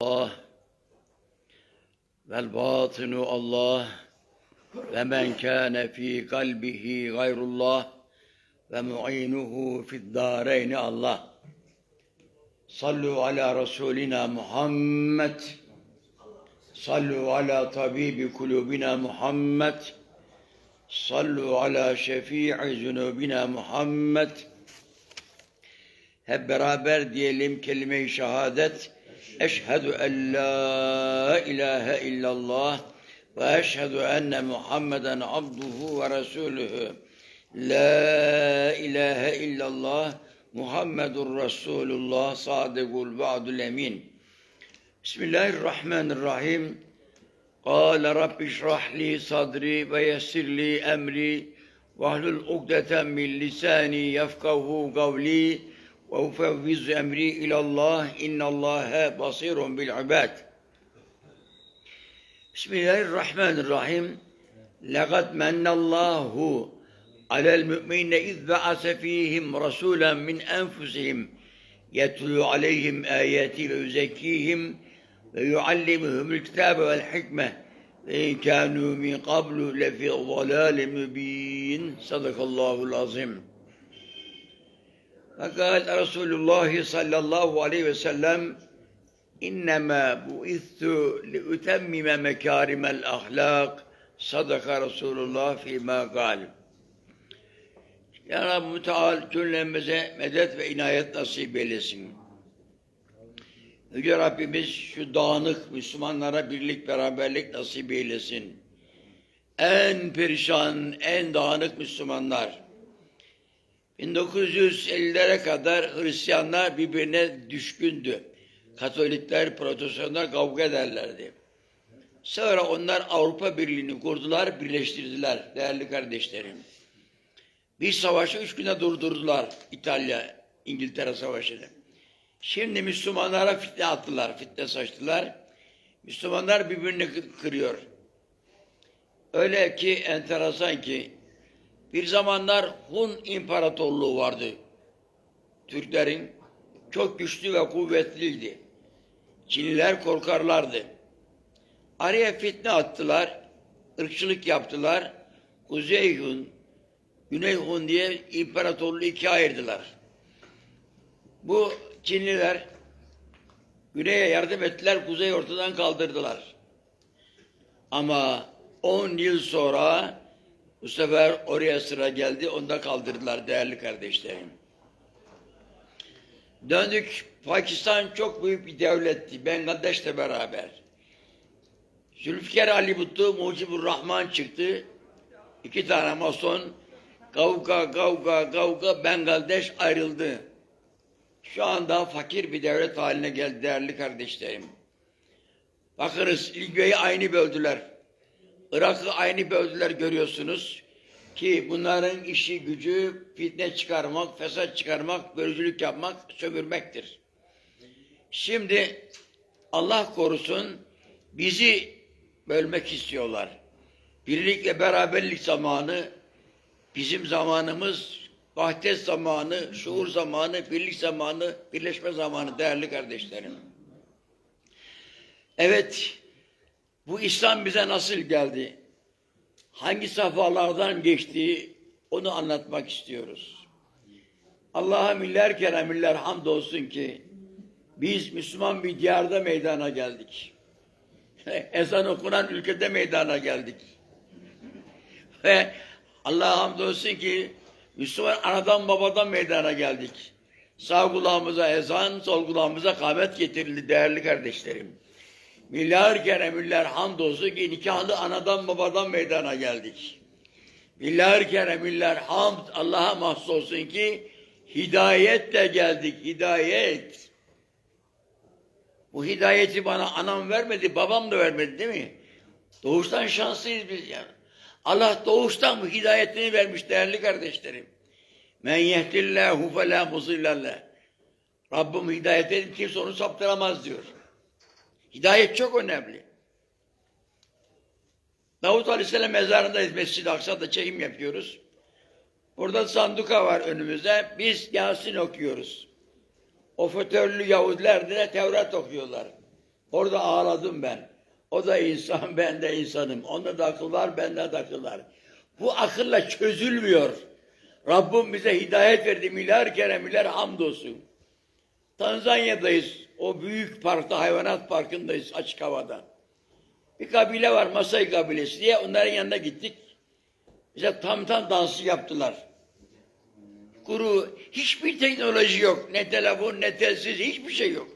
Allah vel batinu Allah ve men kâne fî kalbihi gayrullah ve mu'inuhu fid-dâreyn Allah. Sallu ala Resulina Muhammed. Sallu ala tabibi kulubina Muhammed. Sallu ala şefii zunubina Muhammed. Hep beraber diyelim kelime-i şehadet. Eşhedü en la ilahe illallah ve eşhedü enne Muhammeden abduhu ve resuluhu. La ilahe illallah Muhammedur Resulullah sadegul va'dul emin. Bismillahirrahmanirrahim. Kâle Rabbi şrahli sadri ve yessirli emri vahlul ugdeten min lisani yefkahu gavli ve ufevvizu emri ilallah innallâhe basirun bil ibad. Bismillahirrahmanirrahim. Lekad mennallahu alel mü'minine iz ba'ase fihim rasulen min enfusihim yetlu aleyhim ayeti ve yüzekkihim ve yuallimuhumul kitabe vel hikme ve in kânû min qablu lefi zalâle mübîn. Sadakallâhu'l-azîm. Fekal Resulullah sallallahu aleyhi ve sellem İnnemâ bu'ithu li'utemmime mekârimel ahlâk sadaka Resulullah fîmâ gâl. Ya Rabbi Teala cümlemize medet ve inayet nasip eylesin. Yüce Rabbimiz şu dağınık Müslümanlara birlik beraberlik nasip eylesin. En perişan, en dağınık Müslümanlar 1950'lere kadar Hristiyanlar birbirine düşkündü. Katolikler, protestanlar kavga ederlerdi. Sonra onlar Avrupa Birliği'ni kurdular, birleştirdiler değerli kardeşlerim. Bir savaşı üç güne durdurdular İtalya, İngiltere savaşını. Şimdi Müslümanlara fitne attılar, fitne saçtılar. Müslümanlar birbirini kırıyor. Öyle ki enteresan ki bir zamanlar Hun İmparatorluğu vardı. Türklerin çok güçlü ve kuvvetliydi. Çinliler korkarlardı. Araya fitne attılar, ırkçılık yaptılar. Kuzey Hun, Güney Hun diye imparatorluğu ikiye ayırdılar. Bu Çinliler Güney'e yardım ettiler, Kuzey ortadan kaldırdılar. Ama 10 yıl sonra bu sefer oraya sıra geldi, onu da kaldırdılar değerli kardeşlerim. Döndük, Pakistan çok büyük bir devletti, Bangladeş'le beraber. Zülfikar Ali Butlu, Mucibur Rahman çıktı. İki tane mason, kavga, kavga, kavga, Bangladeş ayrıldı. Şu anda fakir bir devlet haline geldi değerli kardeşlerim. Bakınız Libya'yı aynı böldüler. Irak'ı aynı böldüler görüyorsunuz. Ki bunların işi gücü fitne çıkarmak, fesat çıkarmak, bölücülük yapmak, sömürmektir. Şimdi Allah korusun bizi bölmek istiyorlar. Birlik ve beraberlik zamanı bizim zamanımız vahdet zamanı, şuur zamanı, birlik zamanı, birleşme zamanı değerli kardeşlerim. Evet, bu İslam bize nasıl geldi? Hangi safhalardan geçtiği onu anlatmak istiyoruz. Allah'a miller kere miller hamdolsun ki biz Müslüman bir diyarda meydana geldik. Ezan okunan ülkede meydana geldik. Ve Allah'a hamdolsun ki Müslüman anadan babadan meydana geldik. Sağ kulağımıza ezan, sol kulağımıza kâmet getirildi değerli kardeşlerim. Milyar kere milyar hamdolsun ki nikahlı anadan babadan meydana geldik. Milyar kere milyar hamd Allah'a mahsus olsun ki hidayetle geldik, hidayet. Bu hidayeti bana anam vermedi, babam da vermedi değil mi? Doğuştan şanslıyız biz yani. Allah doğuştan bu hidayetini vermiş değerli kardeşlerim. Men yehdillahu fe la. Rabbim hidayet edip kimse onu saptıramaz diyor. Hidayet çok önemli. Davut Aleyhisselam mezarındayız. Mescid-i Aksa'da çekim yapıyoruz. Burada sanduka var önümüzde. Biz Yasin okuyoruz. O fötörlü Yahudiler de Tevrat okuyorlar. Orada ağladım ben. O da insan, ben de insanım. Onda da akıl var, bende de akıl var. Bu akılla çözülmüyor. Rabbim bize hidayet verdi. Milyar kere milyar hamdolsun. Tanzanya'dayız. O büyük parkta, hayvanat parkındayız açık havada. Bir kabile var, Masai kabilesi diye onların yanına gittik. Bize tam tam dansı yaptılar. Kuru, hiçbir teknoloji yok. Ne telefon, ne telsiz, hiçbir şey yok.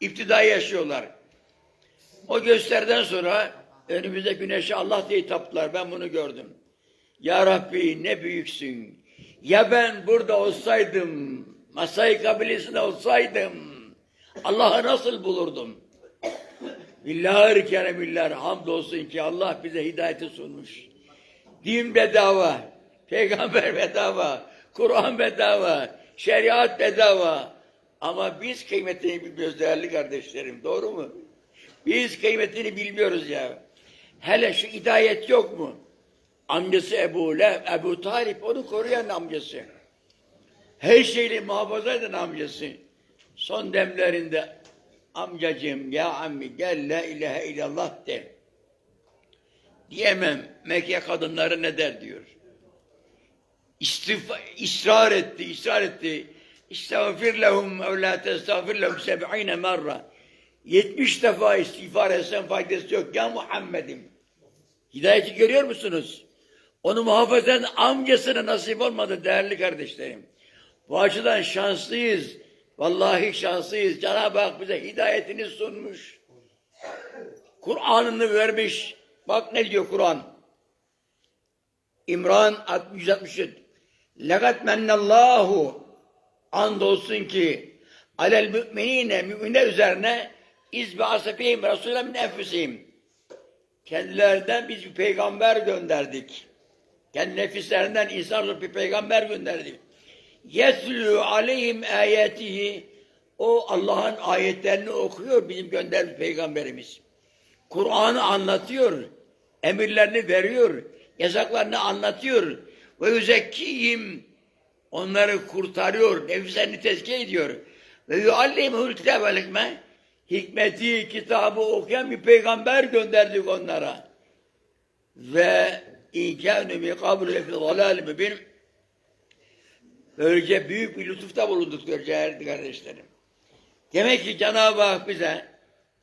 İptidai yaşıyorlar. O gösteriden sonra önümüzde güneşe Allah diye taptılar. Ben bunu gördüm. Ya Rabbi ne büyüksün. Ya ben burada olsaydım, Masai kabilesinde olsaydım, Allah'ı nasıl bulurdum? Billahi kere billah hamdolsun ki Allah bize hidayeti sunmuş. Din bedava, peygamber bedava, Kur'an bedava, şeriat bedava. Ama biz kıymetini bilmiyoruz değerli kardeşlerim. Doğru mu? Biz kıymetini bilmiyoruz ya. Hele şu hidayet yok mu? Amcası Ebu Le, Ebu Talip onu koruyan amcası. Her şeyle muhafaza eden amcası. Son demlerinde amcacığım ya ammi gel la ilahe illallah de. Diyemem. Mekke kadınları ne der diyor. İstifa, ısrar etti, ısrar etti. İstağfir lehum ev la testağfir lehum seb'ine merra. 70 defa istiğfar etsen faydası yok. Ya Muhammed'im. Hidayeti görüyor musunuz? Onu muhafaza eden amcasına nasip olmadı değerli kardeşlerim. Bu açıdan şanslıyız. Vallahi şanslıyız. Cenab-ı Hak bize hidayetini sunmuş. Kur'an'ını vermiş. Bak ne diyor Kur'an. İmran 163. Legat mennallahu andolsun ki alel müminine müminler üzerine izbe asafihim Resulü min enfusihim. Kendilerinden biz bir peygamber gönderdik. Kendi nefislerinden insan bir peygamber gönderdik. Yeslü aleyhim ayetihi o Allah'ın ayetlerini okuyor bizim göndermiş peygamberimiz. Kur'an'ı anlatıyor, emirlerini veriyor, yasaklarını anlatıyor. Ve yüzekkihim onları kurtarıyor, nefislerini tezkiye ediyor. Ve yuallimul kitâb vel hikme hikmeti, kitabı okuyan bir peygamber gönderdik onlara. Ve inkânu mi kabul fi dalâl mübin Böylece büyük bir lütufta bulunduk diyor değerli kardeşlerim. Demek ki Cenab-ı Hak bize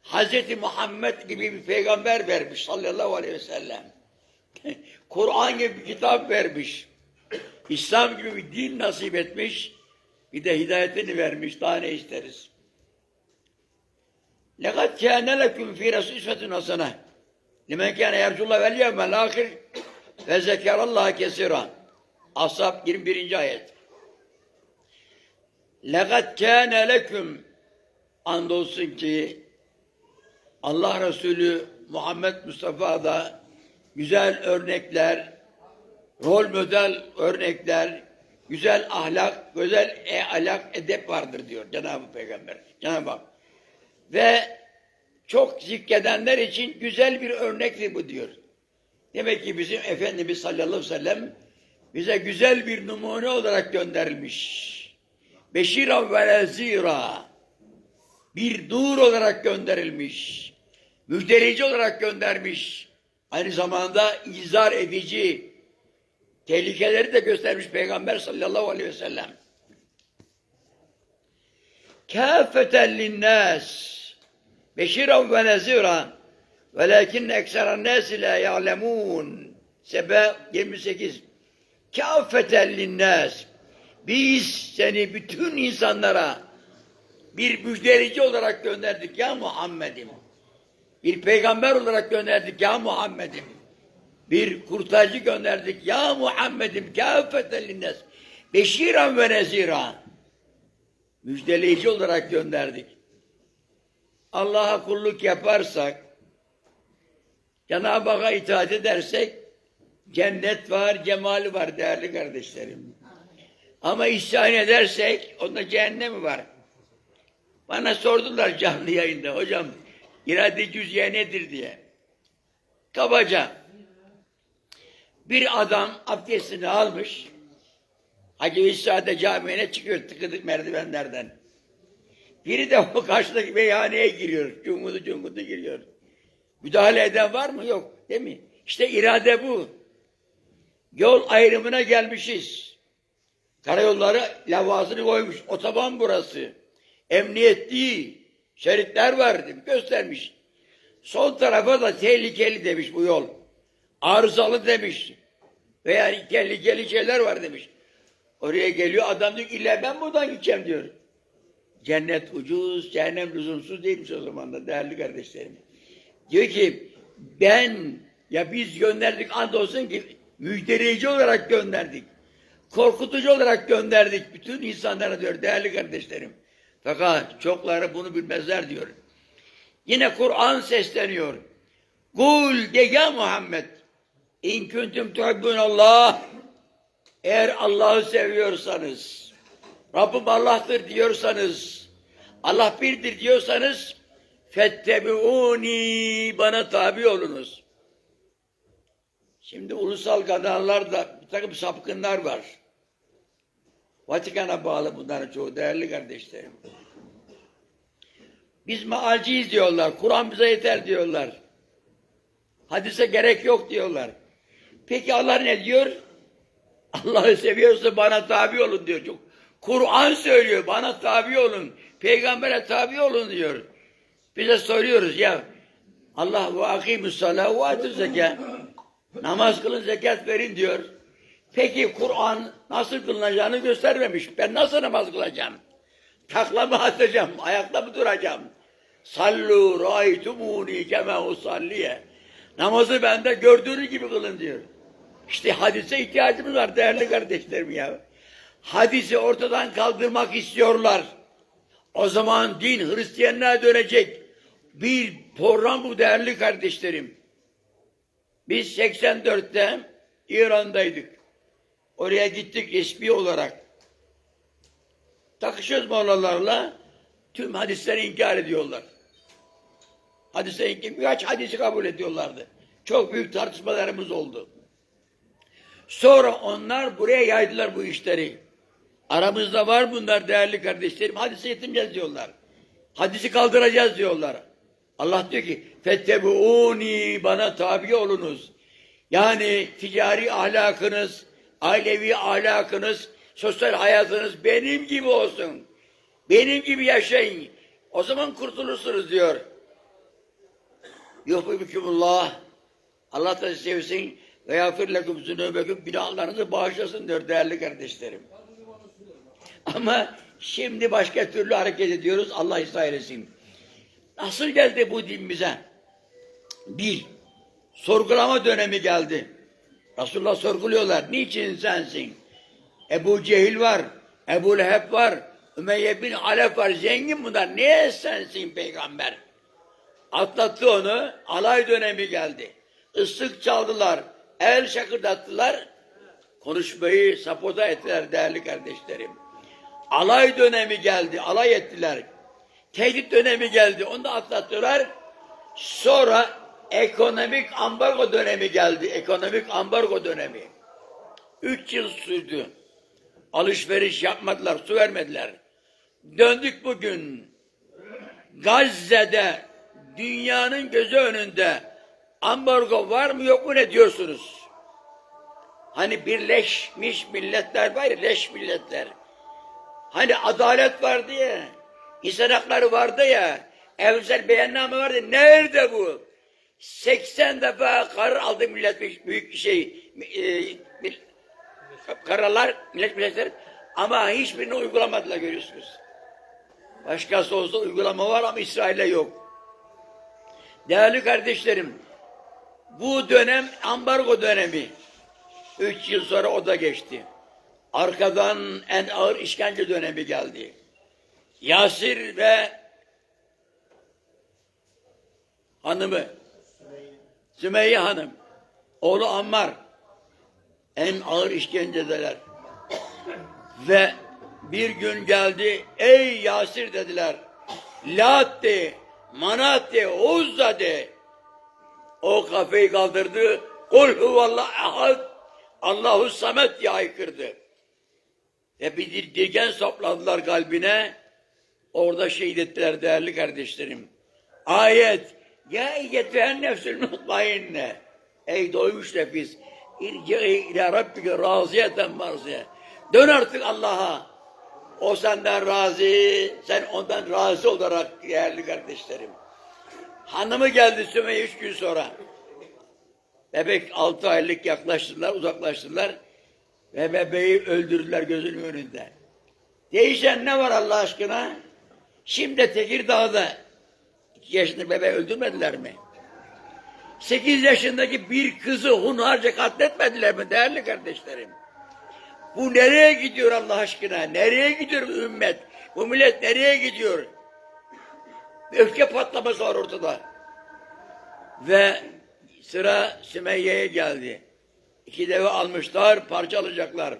Hz. Muhammed gibi bir peygamber vermiş sallallahu aleyhi ve sellem. Kur'an gibi bir kitap vermiş. İslam gibi bir din nasip etmiş. Bir de hidayetini vermiş. Daha ne isteriz? لَقَدْ كَانَ لَكُمْ ف۪ي رَسُولِ اِسْوَةٌ حَسَنَةٌ لِمَنْ كَانَ يَرْجُ اللّٰهَ وَالْيَوْمَ الْآخِرِ وَذَكَرَ اللّٰهَ كَسِيرًا Ashab 21. ayet. لَقَدْ كَانَ لَكُمْ Andolsun ki Allah Resulü Muhammed Mustafa'da güzel örnekler, rol model örnekler, güzel ahlak, güzel e ahlak, edep vardır diyor Cenab-ı Peygamber. Cenab-ı Hak. Ve çok zikredenler için güzel bir örnektir bu diyor. Demek ki bizim Efendimiz sallallahu aleyhi ve sellem bize güzel bir numune olarak gönderilmiş. Beşira ve nezira bir nur olarak gönderilmiş. Müjdeleyici olarak göndermiş. Aynı zamanda izar edici tehlikeleri de göstermiş Peygamber sallallahu aleyhi ve sellem. Kâfeten linnâs beşiran ve nezira velakinne ekseren nâsi la ya'lemûn Sebe 28 Kâfeten linnâs biz seni bütün insanlara bir müjdeleyici olarak gönderdik ya Muhammed'im. Bir peygamber olarak gönderdik ya Muhammed'im. Bir kurtarıcı gönderdik ya Muhammed'im. Kâfeten linnes. Beşiran ve nezira. Müjdeleyici olarak gönderdik. Allah'a kulluk yaparsak, Cenab-ı Hak'a itaat edersek, cennet var, cemali var değerli kardeşlerim. Ama isyan edersek, onda cehennemi var. Bana sordular canlı yayında, hocam irade cüz'iye nedir diye. Kabaca, bir adam abdestini almış, Hacı İsa'da camiine çıkıyor tıkıdık merdivenlerden. Biri de o karşıdaki meyhaneye giriyor. Cungudu cungudu giriyor. Müdahale eden var mı? Yok. Değil mi? İşte irade bu. Yol ayrımına gelmişiz. Karayolları lavazını koymuş. Otoban burası. Emniyet değil. Şeritler var göstermiş. Sol tarafa da tehlikeli demiş bu yol. Arızalı demiş. Veya tehlikeli şeyler var demiş. Oraya geliyor adam diyor illa ben buradan gideceğim diyor. Cennet ucuz, cehennem lüzumsuz değilmiş o zaman da değerli kardeşlerim. Diyor ki ben ya biz gönderdik andolsun ki müjdeleyici olarak gönderdik. Korkutucu olarak gönderdik bütün insanlara diyor değerli kardeşlerim. Fakat çokları bunu bilmezler diyor. Yine Kur'an sesleniyor. Kul de ya Muhammed in kuntum Allah eğer Allah'ı seviyorsanız Rabbim Allah'tır diyorsanız Allah birdir diyorsanız fettebiuni bana tabi olunuz. Şimdi ulusal kanallarda bir takım sapkınlar var. Vatikan'a bağlı bunların çoğu değerli kardeşlerim. Biz maalciyiz diyorlar. Kur'an bize yeter diyorlar. Hadise gerek yok diyorlar. Peki Allah ne diyor? Allah'ı seviyorsa bana tabi olun diyor. Çok Kur'an söylüyor bana tabi olun. Peygambere tabi olun diyor. Bize soruyoruz ya Allah ve akimus salah zekat. Namaz kılın zekat verin diyor. Peki Kur'an nasıl kılınacağını göstermemiş. Ben nasıl namaz kılacağım? Takla mı atacağım? Ayakta mı duracağım? Sallu râitumûni kemâ usalliye. Namazı bende gördüğünüz gibi kılın diyor. İşte hadise ihtiyacımız var değerli kardeşlerim ya. Hadisi ortadan kaldırmak istiyorlar. O zaman din Hristiyanlığa dönecek. Bir program bu değerli kardeşlerim. Biz 84'te İran'daydık. Oraya gittik resmi olarak. Takışıyoruz Mollalarla. Tüm hadisleri inkar ediyorlar. Hadise inkar, birkaç hadisi kabul ediyorlardı. Çok büyük tartışmalarımız oldu. Sonra onlar buraya yaydılar bu işleri. Aramızda var bunlar değerli kardeşlerim. Hadise yetineceğiz diyorlar. Hadisi kaldıracağız diyorlar. Allah diyor ki fettebuuni bana tabi olunuz. Yani ticari ahlakınız, ailevi ahlakınız, sosyal hayatınız benim gibi olsun. Benim gibi yaşayın. O zaman kurtulursunuz diyor. Yuhbibükümullah. Allah da sevsin ve yağfir lekum zünubeküm günahlarınızı bağışlasın diyor değerli kardeşlerim. Ama şimdi başka türlü hareket ediyoruz. Allah ıslah eylesin. Nasıl geldi bu din bize? Bir, sorgulama dönemi geldi. Resulullah sorguluyorlar. Niçin sensin? Ebu Cehil var, Ebu Leheb var, Ümeyye bin Alef var. Zengin bunlar. Niye sensin peygamber? Atlattı onu. Alay dönemi geldi. Islık çaldılar. El şakırdattılar. Konuşmayı sapoda ettiler değerli kardeşlerim. Alay dönemi geldi. Alay ettiler. Tehdit dönemi geldi. Onu da atlattılar. Sonra ekonomik ambargo dönemi geldi. Ekonomik ambargo dönemi. Üç yıl sürdü. Alışveriş yapmadılar, su vermediler. Döndük bugün. Gazze'de dünyanın gözü önünde ambargo var mı yok mu ne diyorsunuz? Hani birleşmiş milletler var ya, leş milletler. Hani adalet vardı ya, insan hakları vardı ya, evsel beyanname vardı. Nerede bu? 80 defa karar aldı millet büyük şey, e, kararlar, millet milletler ama hiçbirini uygulamadılar görüyorsunuz. Başkası olsa uygulama var ama İsrail'e yok. Değerli kardeşlerim, bu dönem ambargo dönemi. Üç yıl sonra o da geçti. Arkadan en ağır işkence dönemi geldi. Yasir ve hanımı Sümeyye Hanım, oğlu Ammar en ağır işkencedeler. Ve bir gün geldi, ey Yasir dediler, Lat de, Manat de, Uzza de. O kafayı kaldırdı, Kul huvallah ahad, Allahu samet diye haykırdı. Ve bir dirgen sapladılar kalbine, Orada şehit ettiler değerli kardeşlerim. Ayet. Ya eyyetühen nefsül mutmainne. Ey doymuş nefis. İrci'i ila rabbike raziyeten marziye. Dön artık Allah'a. O senden razı, sen ondan razı olarak değerli kardeşlerim. Hanımı geldi Sümeyye üç gün sonra. Bebek altı aylık yaklaştılar, uzaklaştılar. Ve bebeği öldürdüler gözünün önünde. Değişen ne var Allah aşkına? Şimdi Tekirdağ'da iki yaşında bebeği öldürmediler mi? Sekiz yaşındaki bir kızı hunharca katletmediler mi değerli kardeşlerim? Bu nereye gidiyor Allah aşkına? Nereye gidiyor bu ümmet? Bu millet nereye gidiyor? Öfke patlaması var ortada. Ve sıra Sümeyye'ye geldi. İki deve almışlar, parçalayacaklar.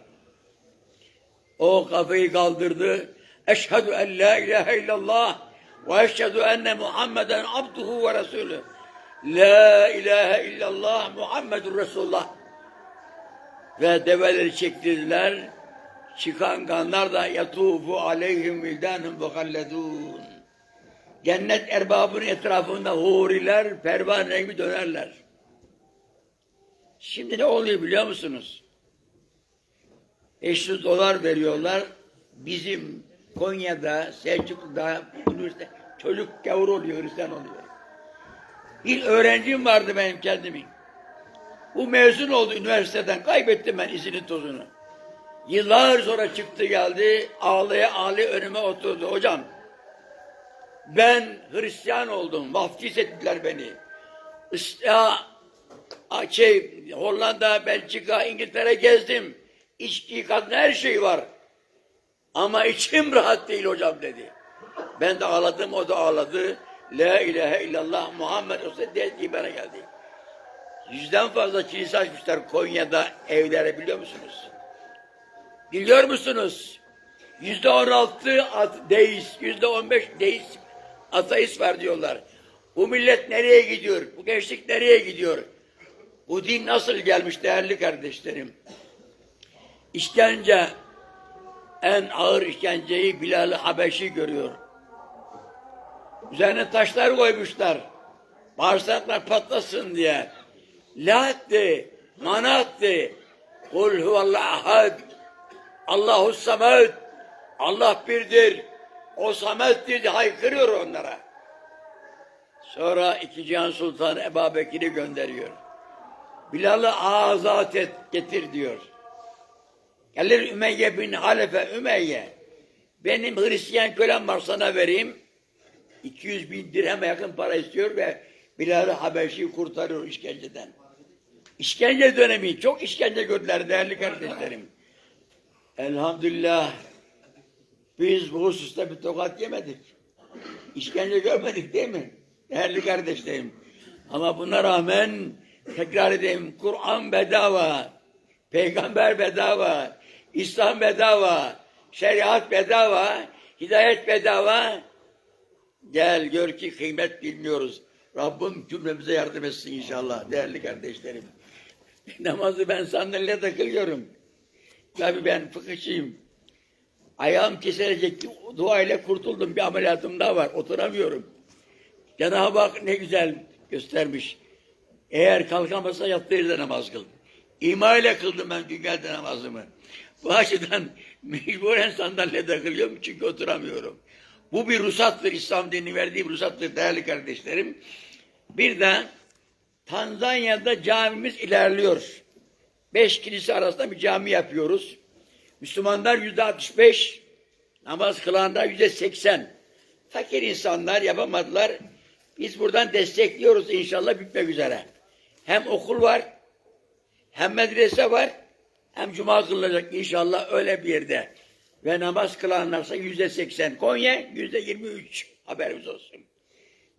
O kafayı kaldırdı. Eşhedü en la ilahe illallah enne Muhammeden abduhu ve resulü. La ilahe illallah Muhammedur Resulullah. Ve develeri çektirdiler. Çıkan kanlar da yatufu aleyhim vildanun muhalledun. Cennet erbabının etrafında huriler pervan rengi dönerler. Şimdi ne oluyor biliyor musunuz? 500 dolar veriyorlar. Bizim Konya'da, Selçuklu'da üniversite çocuk gavur oluyor, Hristiyan oluyor. Bir öğrencim vardı benim kendimin. Bu mezun oldu üniversiteden. Kaybettim ben izini tozunu. Yıllar sonra çıktı geldi. Ağlaya ağlaya önüme oturdu. Hocam ben Hristiyan oldum. Vaftiz ettiler beni. İşte, şey, Hollanda, Belçika, İngiltere gezdim. İçki, kadın her şey var. Ama içim rahat değil hocam dedi. Ben de ağladım, o da ağladı. La ilahe illallah Muhammed Resulullah diye bana geldi. Yüzden fazla kilise açmışlar Konya'da evlere biliyor musunuz? Biliyor musunuz? Yüzde on altı deist, yüzde on beş deist, ateist var diyorlar. Bu millet nereye gidiyor? Bu gençlik nereye gidiyor? Bu din nasıl gelmiş değerli kardeşlerim? İşkence, en ağır işkenceyi Bilal-i Habeşi görüyor. Üzerine taşlar koymuşlar. Bağırsaklar patlasın diye. Laatti, manaatti. Kul huvallahu ahad. Allahu samet. Allah birdir. O samettir diye haykırıyor onlara. Sonra iki Cihan Sultanı Ebu Bekir'i gönderiyor. Bilal'ı azat et, getir diyor. Gelir Ümeyye bin Halefe Ümeyye. Benim Hristiyan kölem var sana vereyim. 200 bin dirheme yakın para istiyor ve Bilal-i Habeşi'yi kurtarıyor işkenceden. İşkence dönemi, çok işkence gördüler değerli kardeşlerim. Elhamdülillah biz bu hususta bir tokat yemedik. İşkence görmedik değil mi? Değerli kardeşlerim. Ama buna rağmen tekrar edeyim Kur'an bedava, peygamber bedava, İslam bedava, şeriat bedava, hidayet bedava. Gel gör ki kıymet bilmiyoruz. Rabbim cümlemize yardım etsin inşallah değerli kardeşlerim. Namazı ben sandalyeye takılıyorum. Tabi ben fıkıhçıyım. Ayağım kesilecek dua ile kurtuldum. Bir ameliyatım daha var. Oturamıyorum. Cenab-ı Hak ne güzel göstermiş. Eğer kalkamazsa yattığı yerde namaz kıl. İma ile kıldım ben güngelde namazımı. Bu açıdan mecburen sandalyede kılıyorum çünkü oturamıyorum. Bu bir ruhsattır. İslam dini verdiği bir ruhsattır değerli kardeşlerim. Bir de Tanzanya'da camimiz ilerliyor. Beş kilise arasında bir cami yapıyoruz. Müslümanlar yüzde 65, namaz kılanlar yüzde 80. Fakir insanlar yapamadılar. Biz buradan destekliyoruz inşallah bitmek üzere. Hem okul var, hem medrese var, hem cuma kılınacak inşallah öyle bir yerde. Ve namaz kılanlarsa yüzde 80. Konya yüzde 23. Haberimiz olsun.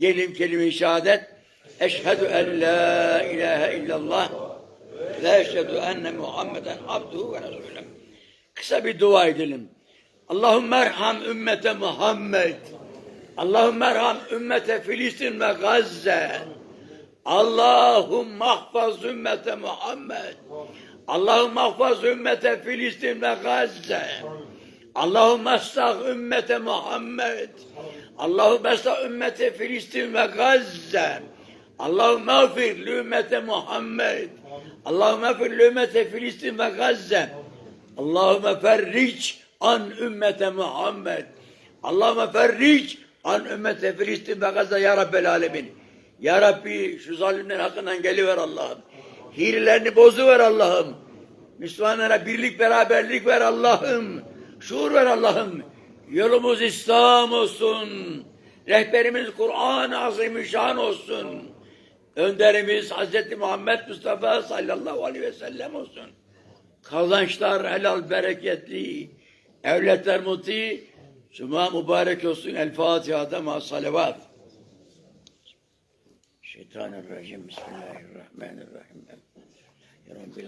Gelin kelime-i şehadet. Eşhedü en la ilahe illallah ve eşhedü enne Muhammeden abduhu ve resulüm. Kısa bir dua edelim. Allahümme erham ümmete Muhammed. Allahümme erham ümmete Filistin ve Gazze. Allahümme ahfaz ümmete Muhammed. Allahümme ahfaz ümmete Filistin ve Gazze. Allahümme estağ ümmete Muhammed. Allahümme estağ ümmete Filistin ve Gazze. Allahümme afir li ümmete Muhammed. Allahümme afir li ümmete Filistin ve Gazze. Allahümme ferric an ümmete Muhammed. Allahümme ferric an ümmete Filistin ve Gazze ya Rabbel alemin. Ya Rabbi şu zalimlerin hakkından geliver Allah'ım. Hilelerini bozuver Allah'ım. Müslümanlara birlik beraberlik ver Allah'ım. Şuur ver Allah'ım. Yolumuz İslam olsun. Rehberimiz Kur'an-ı Azimüşşan olsun. Önderimiz Hz. Muhammed Mustafa sallallahu aleyhi ve sellem olsun. Kazançlar helal bereketli. Evletler muti. Cuma mübarek olsun. El Fatiha'da ma salavat. Şeytanirracim. Bismillahirrahmanirrahim. Ya Rabbil